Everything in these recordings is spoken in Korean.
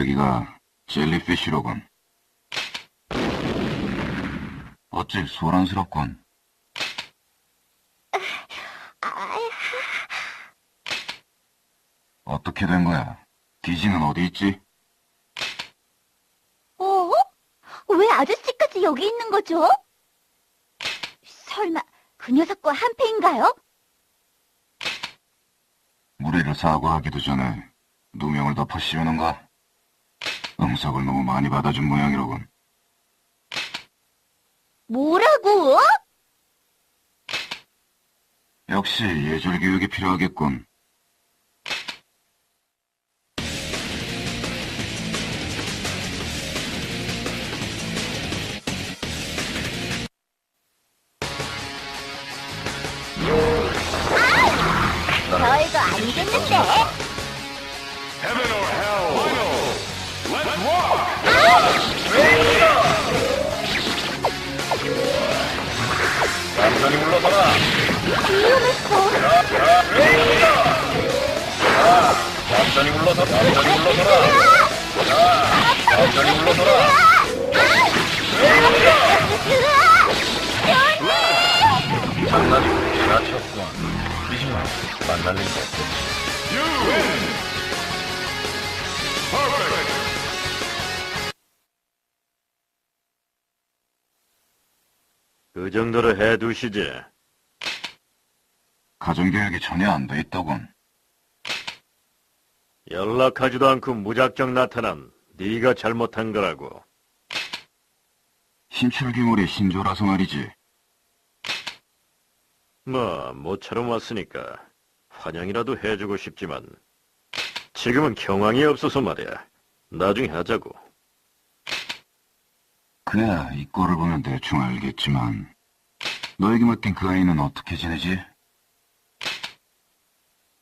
여기가 젤리피쉬로군. 어째 소란스럽군. 어떻게 된 거야? 디지는 어디 있지? 어? 왜 아저씨까지 여기 있는 거죠? 설마 그 녀석과 한패인가요? 무리를 사과하기도 전에 누명을 덮어 씌우는가? 응석을 너무 많이 받아준 모양이로군. 뭐라고? 역시 예절 교육이 필요하겠군. 완전히 물러서라. 위험했어. 완전히 물러서라. 완전히 물러서라. 완전히 물러서라. 장난이 지나쳤군. 이지만 만날 일도 없겠지. You win. Perfect. 그 정도로 해두시지. 가정교육이 전혀 안 돼 있더군. 연락하지도 않고 무작정 나타난 네가 잘못한 거라고. 신출귀물의 신조라서 말이지. 뭐 모처럼 왔으니까 환영이라도 해주고 싶지만 지금은 경황이 없어서 말이야. 나중에 하자고. 그야 이 꼴을 보면 대충 알겠지만 너에게 맡긴 그 아이는 어떻게 지내지?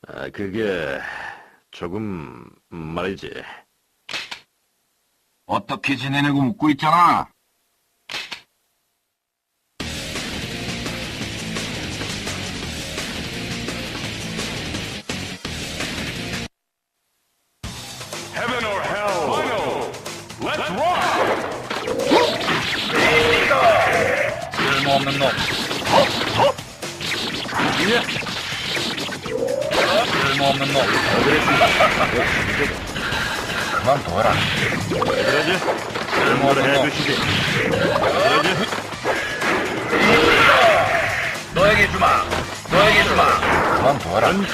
아, 그게 조금 말이지. 어떻게 지내냐고 묻고 있잖아. 없는 놈. 쓸모없는 놈. 그만 둬라. 그러지? 쓸모없는 놈. 그러지? 너에게 주마. 너에게 주마. 그만 둬라. 그러지?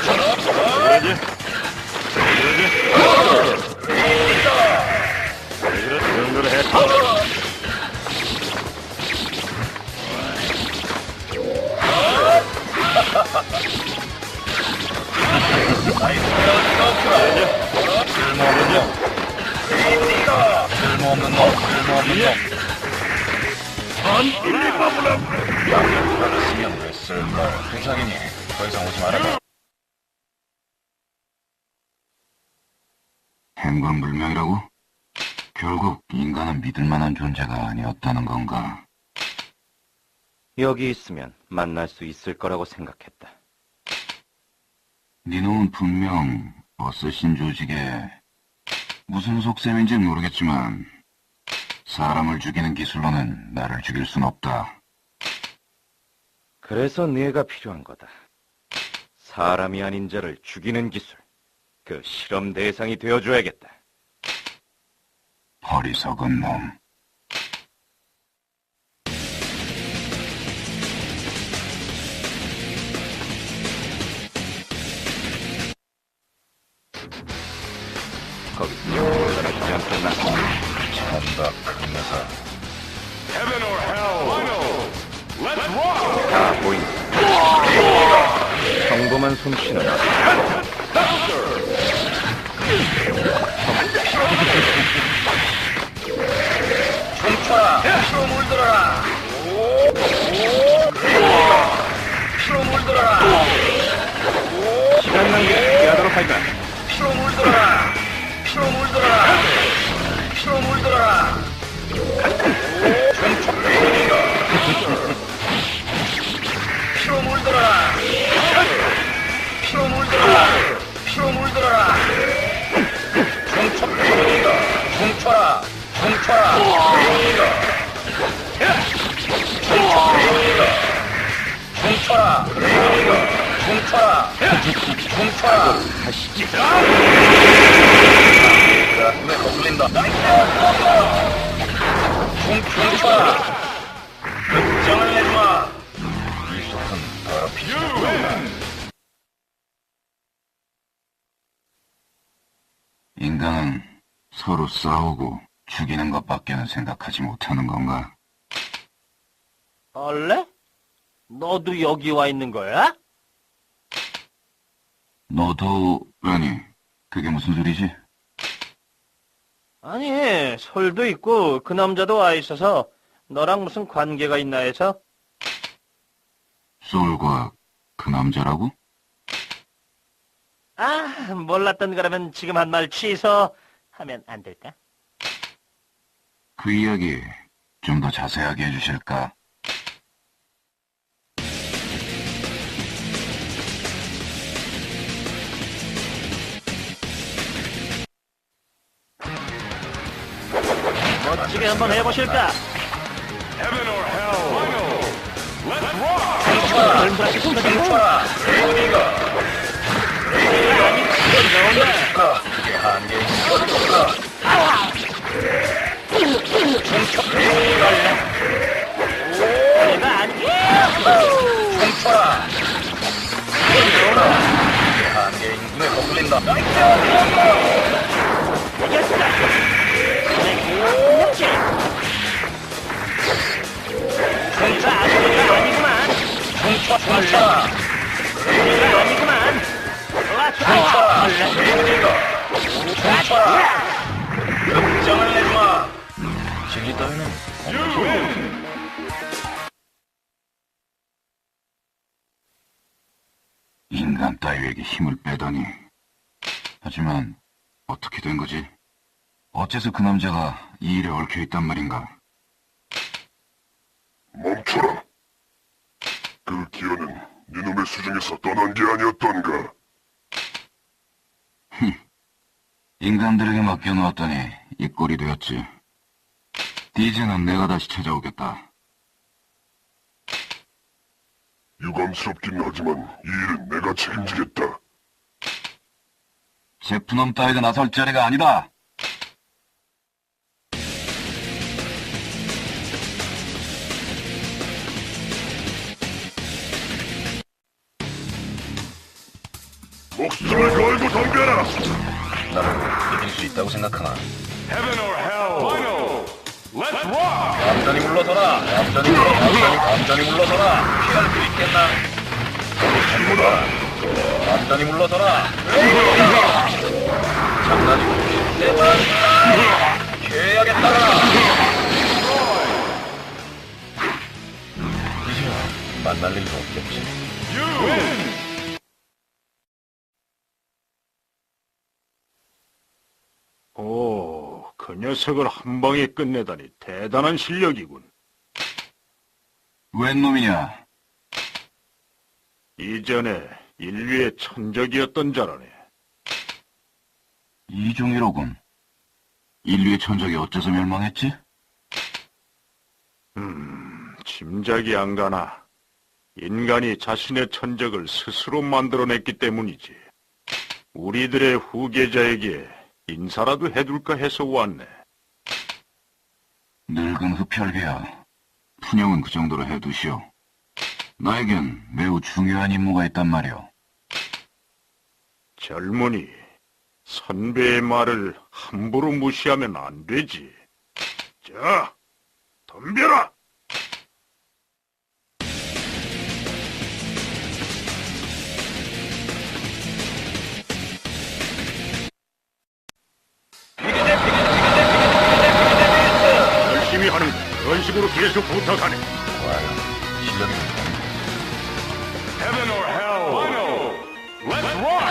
그러지? 그래, 그 정도로 해. 쓸 없는 놈. 쓸모 없는 놈. 알았으면 왜 쓸걸. 부탁이니 더 이상 오지 말아라. 행방불명이라고? 결국 인간은 믿을 만한 존재가 아니었다는 건가? 여기 있으면 만날 수 있을 거라고 생각했다. 네 놈은 분명 어쌔신 조직에 무슨 속셈인지 모르겠지만 사람을 죽이는 기술로는 나를 죽일 순 없다. 그래서 네가 필요한 거다. 사람이 아닌 자를 죽이는 기술. 그 실험 대상이 되어줘야겠다. 어리석은 놈. 거기서 떨어지지 않겠나? 전다 큰 녀석. Heaven or hell. Final. Let's rock. 다 보인다. 평범한 솜씨는 춤춰라. 피로 물들어라. 피로 물들어라. 시간 낭비 피하도록 할까? 피로 물들어라. 피로 물들어라. 피로 물들어라. 춤춰라 춤춰라 춤춰라 가시지 그에 거슬린다 춤춰라 극장을 내주마 이 속은 더럽히지 인간은 서로 싸우고 죽이는 것밖에는 생각하지 못하는 건가? 원래? 너도 여기 와 있는 거야? 너도, 아니, 그게 무슨 소리지? 아니, 설도 있고 그 남자도 와 있어서 너랑 무슨 관계가 있나 해서 소울과 그 남자라고? 아, 몰랐던 거라면 지금 한 말 취소 하면 안 될까? 그 이야기 좀 더 자세하게 해주실까? 멋지게 한번 해보실까? 그게 한계인 거니까 춤춰 레이디가 레이 따위에게 힘을 빼다니. 하지만, 어떻게 된 거지? 어째서 그 남자가 이 일에 얽혀 있단 말인가? 멈춰라. 그 기어는 네놈의 수중에서 떠난 게 아니었던가. 인간들에게 맡겨놓았더니 이 꼴이 되었지. 이제는 내가 다시 찾아오겠다. 유감스럽긴 하지만 이 일은 내가 책임지겠다. 제프놈 따위가 나설 자리가 아니다. 목숨을 걸고 덤벼라. 나를 이길 수 있다고 생각하나? Let's rock. 감전이 물러서라! 감전이 물러, 감전이, 감전이 물러서라! 피할 수 있겠나? 감전이 감전이 물러서라! 장난이 내 말이야! 해야겠다! 이제 만날 일도 없겠지. You win. 오, 그 녀석을 한 방에 끝내다니 대단한 실력이군. 웬 놈이냐? 이전에 인류의 천적이었던 자라네. 이종이로군. 인류의 천적이 어째서 멸망했지? 음, 짐작이 안 가나. 인간이 자신의 천적을 스스로 만들어냈기 때문이지. 우리들의 후계자에게 인사라도 해둘까 해서 왔네. 늙은 흡혈개야. 푸념은 그 정도로 해두시오. 나에겐 매우 중요한 임무가 있단 말이오. 젊은이, 선배의 말을 함부로 무시하면 안 되지. 자, 덤벼라! 계속 부탁하네. 좋아요. 실력이 Heaven or hell. Let's rock.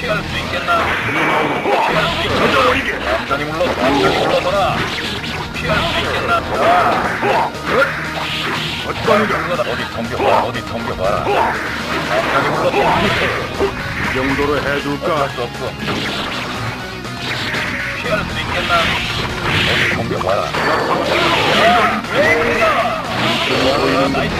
피할 수 있겠나? 젖어버리게! 감전이 물러, 감전이 물러서라! 피할 수 있겠나? 자, 어떤가? 어디 덤벼봐, 어디 덤벼봐. 감전이 물러서. 이 정도로 해줄까? 어쩔 수 없어. 피할 수 있겠나? 어디. 에이구나! 나이스!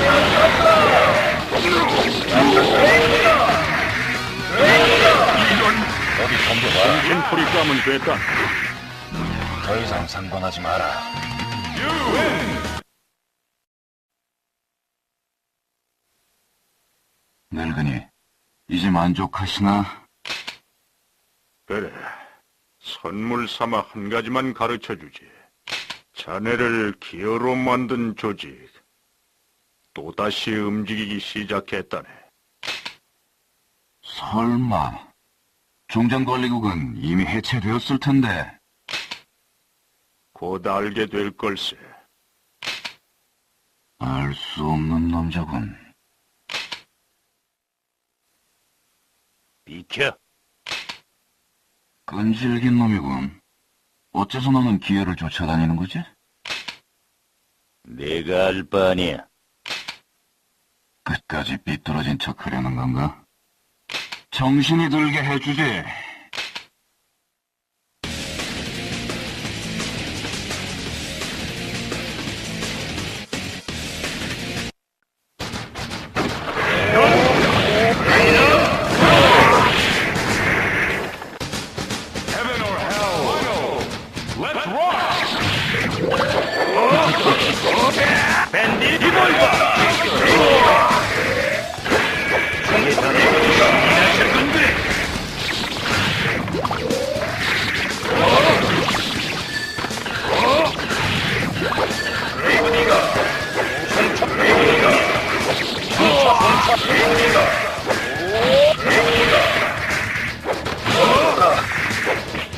어디 덤벼봐. 심풀이 까면 됐다. 더 이상 상관하지 마라. 늙은이, 이제 만족하시나? 그래. 선물 삼아 한 가지만 가르쳐 주지. 자네를 기어로 만든 조직. 또다시 움직이기 시작했다네. 설마. 종전 권리국은 이미 해체되었을 텐데. 곧 알게 될 걸세. 알 수 없는 남자군. 비켜. 끈질긴 놈이군. 어째서 너는 기회를 쫓아다니는 거지? 내가 알 바 아니야. 끝까지 삐뚤어진 척 하려는 건가? 정신이 들게 해주지.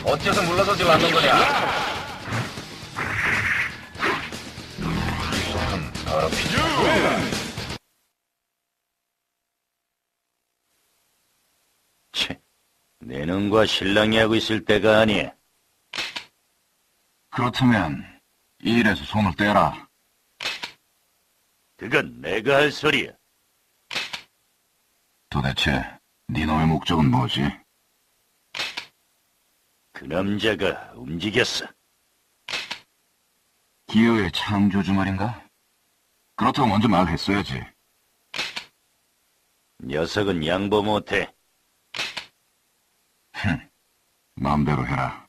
어째서 물러서질 않는 거냐? 채. 내 놈과 신랑이 하고 있을 때가 아니야. 그렇다면 이 일에서 손을 떼라. 그건 내가 할 소리야. 도대체 네 놈의 목적은 뭐지? 그 남자가 움직였어. 기어의 창조주 말인가? 그렇다고 먼저 말했어야지. 녀석은 양보 못해. 마음대로 해라.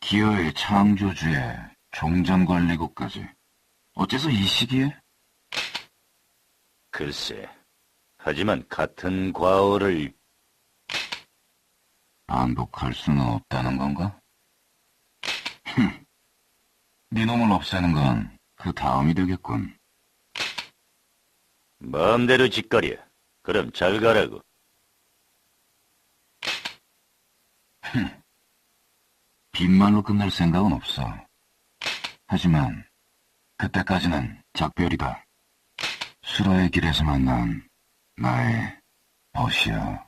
기어의 창조주의 종전관리국까지. 어째서 이 시기에? 글쎄. 하지만 같은 과오를 반복할 수는 없다는 건가? 흠. 네 놈을 없애는 건 그 다음이 되겠군. 마음대로 짓거려. 그럼 잘 가라고. 빈말로 끝낼 생각은 없어. 하지만 그때까지는 작별이다. 수라의 길에서 만난 나의 벗이여.